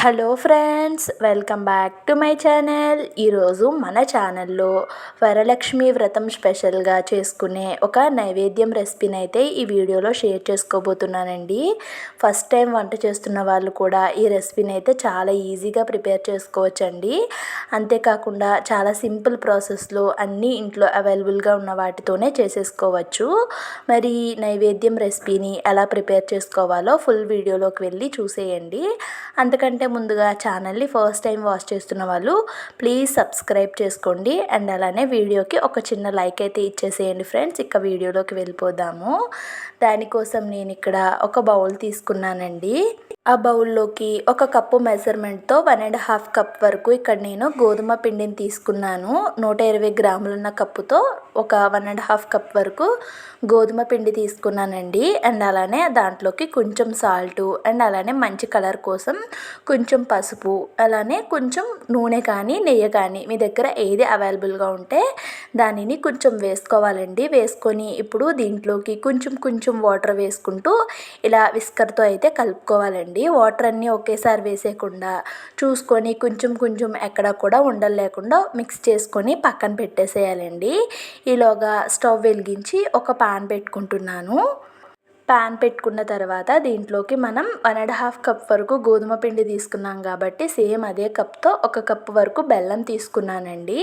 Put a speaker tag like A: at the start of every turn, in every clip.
A: Hello friends welcome back to my channel. ఈరోజు మన ఛానల్లో వరలక్ష్మి వ్రతం స్పెషల్గా చేసుకునే ఒక నైవేద్యం రెసిపీని అయితే ఈ వీడియోలో షేర్ చేసుకోబోతున్నానండి. ఫస్ట్ టైం వంట చేస్తున్న వాళ్ళు కూడా ఈ రెసిపీని అయితే చాలా ఈజీగా ప్రిపేర్ చేసుకోవచ్చండి. అంతేకాకుండా చాలా సింపుల్ ప్రాసెస్లో అన్నీ ఇంట్లో అవైలబుల్గా ఉన్న వాటితోనే చేసేసుకోవచ్చు. మరి నైవేద్యం రెసిపీని ఎలా ప్రిపేర్ చేసుకోవాలో ఫుల్ వీడియోలోకి వెళ్ళి చూసేయండి. అంతకంటే ముందుగా ఛానల్ని ఫస్ట్ టైం వాచ్ చేస్తున్న వాళ్ళు ప్లీజ్ సబ్స్క్రైబ్ చేసుకోండి. అండ్ అలానే వీడియోకి ఒక చిన్న లైక్ అయితే ఇచ్చేసేయండి ఫ్రెండ్స్. ఇక వీడియోలోకి వెళ్ళిపోదాము. దానికోసం నేను ఇక్కడ ఒక బౌల్ తీసుకున్నానండి. ఆ బౌల్లోకి ఒక కప్పు మెజర్మెంట్తో వన్ అండ్ హాఫ్ కప్ వరకు ఇక్కడ నేను గోధుమ పిండిని తీసుకున్నాను. నూట ఇరవై గ్రాములున్న కప్పుతో ఒక వన్ అండ్ హాఫ్ కప్ వరకు గోధుమ పిండి తీసుకున్నానండి. అండ్ అలానే దాంట్లోకి కొంచెం సాల్ట్ అండ్ అలానే మంచి కలర్ కోసం కొంచెం పసుపు అలానే కొంచెం నూనె కానీ నెయ్యి కానీ మీ దగ్గర ఏది అవైలబుల్గా ఉంటే దానిని కొంచెం వేసుకోవాలండి. వేసుకొని ఇప్పుడు దీంట్లోకి కొంచెం కొంచెం వాటర్ వేసుకుంటూ ఇలా విస్కర్తో అయితే కలుపుకోవాలండి. వాటర్ అన్నీ ఒకేసారి వేసేయకుండా చూసుకొని కొంచెం కొంచెం ఎక్కడ కూడా ఉండలు లేకుండా మిక్స్ చేసుకొని పక్కన పెట్టేసేయాలండి. ఈలోగా స్టవ్ వెలిగించి ఒక పాన్ పెట్టుకుంటున్నాను. ప్యాన్ పెట్టుకున్న తర్వాత దీంట్లోకి మనం వన్ అండ్ హాఫ్ కప్ వరకు గోధుమ పిండి తీసుకున్నాం కాబట్టి సేమ్ అదే కప్తో ఒక కప్పు వరకు బెల్లం తీసుకున్నానండి.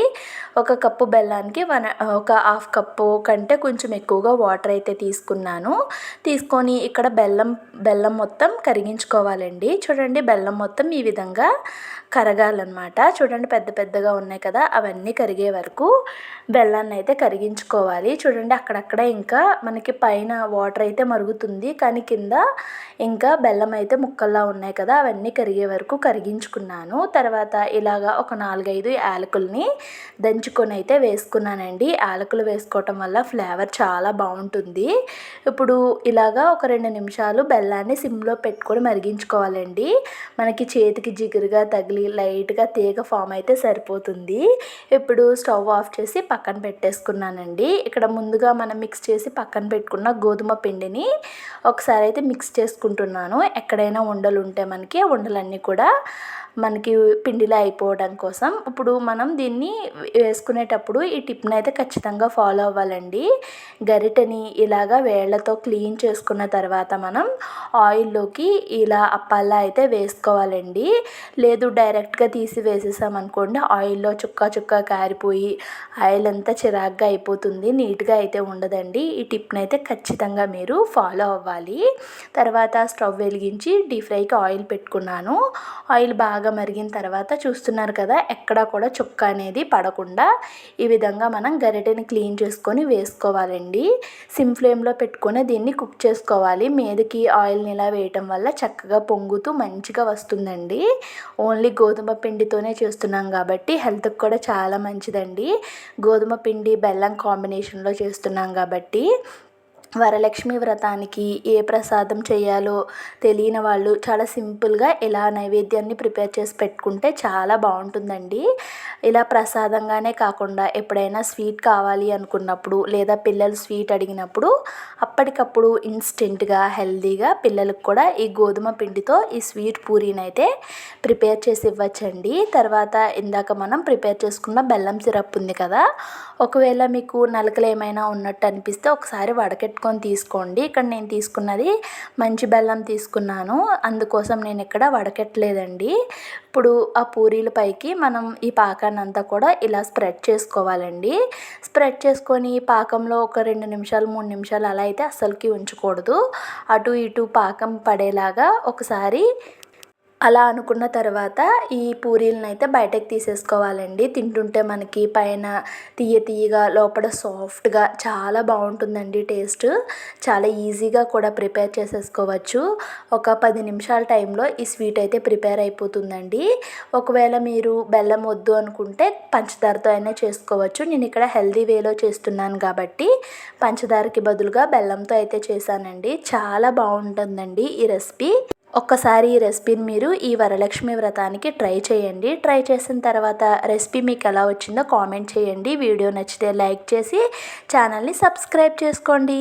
A: ఒక కప్పు బెల్లానికి వన్ ఒక హాఫ్ కప్పు కంటే కొంచెం ఎక్కువగా వాటర్ అయితే తీసుకున్నాను. తీసుకొని ఇక్కడ బెల్లం బెల్లం మొత్తం కరిగించుకోవాలండి. చూడండి బెల్లం మొత్తం ఈ విధంగా కరగాలన్నమాట. చూడండి పెద్ద పెద్దగా ఉన్నాయి కదా అవన్నీ కరిగే వరకు బెల్లాన్ని అయితే కరిగించుకోవాలి. చూడండి అక్కడక్కడ ఇంకా మనకి పైన వాటర్ అయితే మరుగు మరుగుతుంది కానీ కింద ఇంకా బెల్లం అయితే ముక్కల్లా ఉన్నాయి కదా అవన్నీ కరిగే వరకు కరిగించుకున్నాను. తర్వాత ఇలాగా ఒక నాలుగైదు యాలకుల్ని దంచుకొని అయితే వేసుకున్నానండి. యాలకులు వేసుకోవటం వల్ల ఫ్లేవర్ చాలా బాగుంటుంది. ఇప్పుడు ఇలాగా ఒక రెండు నిమిషాలు బెల్లాన్ని సిమ్లో పెట్టుకొని మరిగించుకోవాలండి. మనకి చేతికి జిగురుగా తగిలి లైట్గా తీగ ఫామ్ అయితే సరిపోతుంది. ఇప్పుడు స్టవ్ ఆఫ్ చేసి పక్కన పెట్టేసుకున్నానండి. ఇక్కడ ముందుగా మనం మిక్స్ చేసి పక్కన పెట్టుకున్న గోధుమ పిండిని ఒకసారి అయితే మిక్స్ చేసుకుంటున్నాను. ఎక్కడైనా ఉండలు ఉంటే మనకి ఉండలన్నీ కూడా మనకి పిండిలో అయిపోవడం కోసం. ఇప్పుడు మనం దీన్ని వేసుకునేటప్పుడు ఈ టిప్ని అయితే ఖచ్చితంగా ఫాలో అవ్వాలండి. గరిటెని ఇలాగా వేళ్ళతో క్లీన్ చేసుకున్న తర్వాత మనం ఆయిల్లోకి ఇలా అప్పాలా అయితే వేసుకోవాలండి. లేదు డైరెక్ట్గా తీసి వేసేసామనుకోండి ఆయిల్లో చుక్క చుక్క కారిపోయి ఆయిల్ అంతా చిరాగ్గా అయిపోతుంది నీట్గా అయితే ఉండదండి. ఈ టిప్ని అయితే ఖచ్చితంగా మీరు ఫాలో అవ్వాలి. తర్వాత స్టవ్ వెలిగించి డీప్ ఫ్రైకి ఆయిల్ పెట్టుకున్నాను. ఆయిల్ బాగా బాగా మరిగిన తర్వాత చూస్తున్నారు కదా ఎక్కడ కూడా చుక్క అనేది పడకుండా ఈ విధంగా మనం గరిటెని క్లీన్ చేసుకొని వేసుకోవాలండి. సిమ్ ఫ్లేమ్లో పెట్టుకొని దీన్ని కుక్ చేసుకోవాలి. మీదకి ఆయిల్ని ఇలా వేయటం వల్ల చక్కగా పొంగుతూ మంచిగా వస్తుందండి. ఓన్లీ గోధుమ పిండితోనే చేస్తున్నాం కాబట్టి హెల్త్కి కూడా చాలా మంచిదండి. గోధుమ పిండి బెల్లం కాంబినేషన్లో చేస్తున్నాం కాబట్టి వరలక్ష్మి వ్రతానికి ఏ ప్రసాదం చేయాలో తెలియని వాళ్ళు చాలా సింపుల్గా ఇలా నైవేద్యాన్ని ప్రిపేర్ చేసి పెట్టుకుంటే చాలా బాగుంటుందండి. ఇలా ప్రసాదంగానే కాకుండా ఎప్పుడైనా స్వీట్ కావాలి అనుకున్నప్పుడు లేదా పిల్లలు స్వీట్ అడిగినప్పుడు అప్పటికప్పుడు ఇన్స్టెంట్గా హెల్దీగా పిల్లలకు కూడా ఈ గోధుమ పిండితో ఈ స్వీట్ పూరీని అయితే ప్రిపేర్ చేసి ఇవ్వచ్చండి. తర్వాత ఇందాక మనం ప్రిపేర్ చేసుకున్న బెల్లం సిరప్ ఉంది కదా ఒకవేళ మీకు నలకలు ఏమైనా ఉన్నట్టు అనిపిస్తే ఒకసారి వడకెట్టుకొని తీసుకోండి. ఇక్కడ నేను తీసుకున్నది మంచి బెల్లం తీసుకున్నాను. అందుకోసం నేను ఇక్కడ వడకెట్టలేదండి. ఇప్పుడు ఆ పూరీల పైకి మనం ఈ పాకాన్ని అంతా కూడా ఇలా స్ప్రెడ్ చేసుకోవాలండి. స్ప్రెడ్ చేసుకొని పాకంలో ఒక రెండు నిమిషాలు మూడు నిమిషాలు అలా అయితే అస్సలకి ఉంచకూడదు. అటు ఇటు పాకం పడేలాగా ఒకసారి అలా అనుకున్న తర్వాత ఈ పూరీలను అయితే బయటకు తీసేసుకోవాలండి. తింటుంటే మనకి పైన తీయ తీయగా లోపల సాఫ్ట్గా చాలా బాగుంటుందండి టేస్ట్. చాలా ఈజీగా కూడా ప్రిపేర్ చేసేసుకోవచ్చు. ఒక పది నిమిషాల టైంలో ఈ స్వీట్ అయితే ప్రిపేర్ అయిపోతుందండి. ఒకవేళ మీరు బెల్లం వద్దు అనుకుంటే పంచదారతో అయినా చేసుకోవచ్చు. నేను ఇక్కడ హెల్దీ వేలో చేస్తున్నాను కాబట్టి పంచదారకి బదులుగా బెల్లంతో అయితే చేశానండి. చాలా బాగుంటుందండి ఈ రెసిపీ. ఒక్కసారి ఈ రెసిపీని మీరు ఈ వరలక్ష్మి వ్రతానికి ట్రై చేయండి. ట్రై చేసిన తర్వాత రెసిపీ మీకు ఎలా వచ్చిందో కామెంట్ చేయండి. వీడియో నచ్చితే లైక్ చేసి ఛానల్ని సబ్స్క్రైబ్ చేసుకోండి.